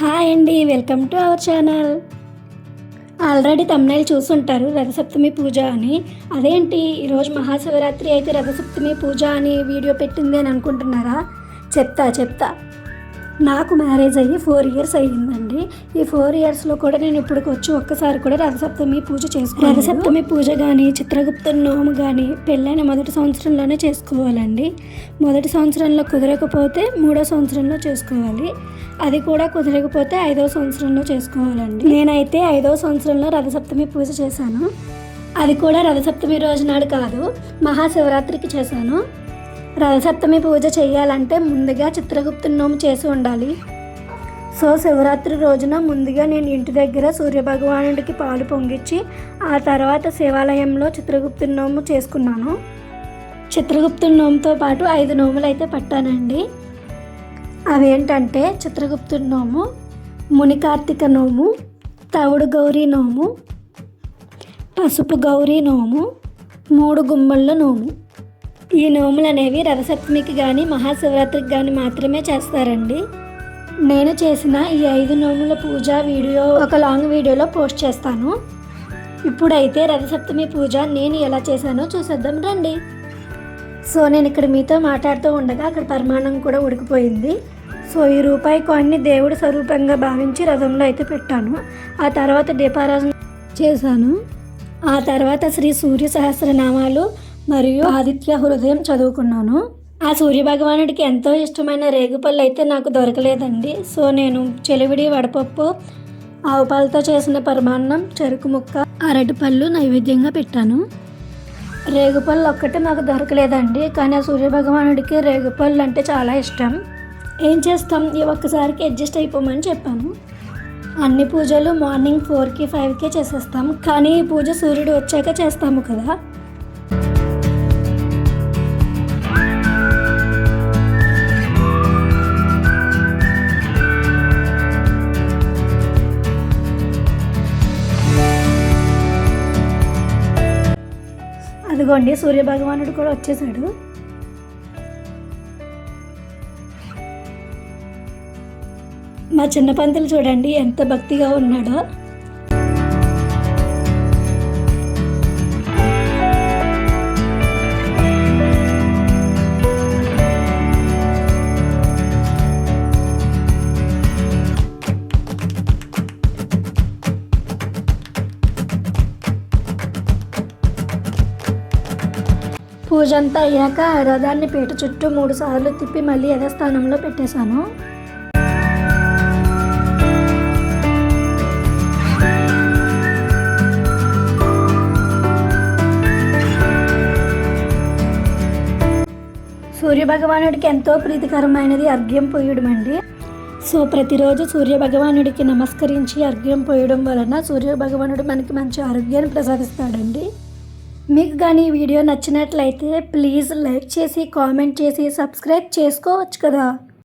Hi అండి welcome to our channel. Already thumbnail చూసుంటారు రథసప్తమి పూజ అని. అదేంటి ఈరోజు మహాశివరాత్రి అయితే రథసప్తమి పూజ అని వీడియో పెట్టింది అని అనుకుంటున్నారా? చెప్తా చెప్తా. నాకు మ్యారేజ్ అయ్యి ఫోర్ ఇయర్స్ అయ్యిందండి. ఈ ఫోర్ ఇయర్స్లో కూడా నేను ఇప్పుడు వచ్చి ఒక్కసారి కూడా రథసప్తమి పూజ చేసుకో రథసప్తమి పూజ కానీ చిత్రగుప్త నోము కానీ పెళ్ళైన మొదటి సంవత్సరంలోనే చేసుకోవాలండి. మొదటి సంవత్సరంలో కుదరకపోతే మూడో సంవత్సరంలో చేసుకోవాలి. అది కూడా కుదరకపోతే ఐదో సంవత్సరంలో చేసుకోవాలండి. నేనైతే ఐదో సంవత్సరంలో రథసప్తమి పూజ చేశాను. అది కూడా రథసప్తమి రోజు నాడు కాదు మహాశివరాత్రికి చేశాను. రథసప్తమి పూజ చేయాలంటే ముందుగా చిత్రగుప్త నోము చేసి ఉండాలి. సో శివరాత్రి రోజున ముందుగా నేను ఇంటి దగ్గర సూర్యభగవానుడికి పాలు పొంగిచ్చి ఆ తర్వాత శివాలయంలో చిత్రగుప్త నోము చేసుకున్నాను. చిత్రగుప్త నోముతో పాటు ఐదు నోములు అయితే పట్టానండి. అవేంటంటే చిత్రగుప్త నోము మునికార్తిక నోము తవుడు గౌరీ నోము పసుపు గౌరీ నోము మూడు గుమ్మళ్ళ నోము. ఈ నోములు అనేవి రథసప్తమికి కానీ మహాశివరాత్రికి కానీ మాత్రమే చేస్తారండి. నేను చేసిన ఈ ఐదు నోముల పూజ వీడియో ఒక లాంగ్ వీడియోలో పోస్ట్ చేస్తాను. ఇప్పుడైతే రథసప్తమి పూజ నేను ఎలా చేశానో చూసేద్దాం రండి. సో నేను ఇక్కడ మీతో మాట్లాడుతూ ఉండగా అక్కడ పరిమాణం కూడా ఉడికిపోయింది. సో ఈ రూపాయి కాయిన్ని దేవుడి స్వరూపంగా భావించి రథంలో అయితే పెట్టాను. ఆ తర్వాత దీపారాధన చేశాను. ఆ తర్వాత శ్రీ సూర్య సహస్రనామాలు మరియు ఆదిత్య హృదయం చదువుకున్నాను. ఆ సూర్య భగవానుడికి ఎంతో ఇష్టమైన రేగుపళ్ళు అయితే నాకు దొరకలేదండి. సో నేను చెలివిడి వడపప్పు ఆవు పాలతో చేసిన పరమాన్నం చెరుకు ముక్క అరటిపళ్ళు నైవేద్యంగా పెట్టాను. రేగుపళ్ళు ఒక్కటే నాకు దొరకలేదండి. కానీ ఆ సూర్య భగవానుడికి రేగుపళ్ళు అంటే చాలా ఇష్టం. ఏం చేస్తాం? ఈ ఒక్కసారికి అడ్జస్ట్ అయిపోమని చెప్పాను. అన్ని పూజలు మార్నింగ్ ఫోర్కి ఫైవ్కే చేసేస్తాం. కానీ ఈ పూజ సూర్యుడు వచ్చాక చేస్తాము కదా. ఇదిగోండి సూర్య భగవానుడు కూడా వచ్చేసాడు. మా చిన్న పంతులు చూడండి ఎంత భక్తిగా ఉన్నాడో. పూజంతా అయ్యాక రథాన్ని పీట చుట్టూ మూడు సార్లు తిప్పి మళ్ళీ యథాస్థానంలో పెట్టేశాను. సూర్య భగవానుడికి ఎంతో ప్రీతికరమైనది అర్ఘ్యం పోయడం అండి. సో ప్రతిరోజు సూర్య భగవానుడికి నమస్కరించి అర్ఘ్యం పోయడం వలన సూర్య భగవానుడు మనకి మంచి ఆరోగ్యాన్ని ప్రసాదిస్తాడండి. మీకు కానీ ఈ వీడియో నచ్చినట్లయితే ప్లీజ్ లైక్ చేసి కామెంట్ చేసి సబ్స్క్రైబ్ చేసుకోవచ్చు కదా.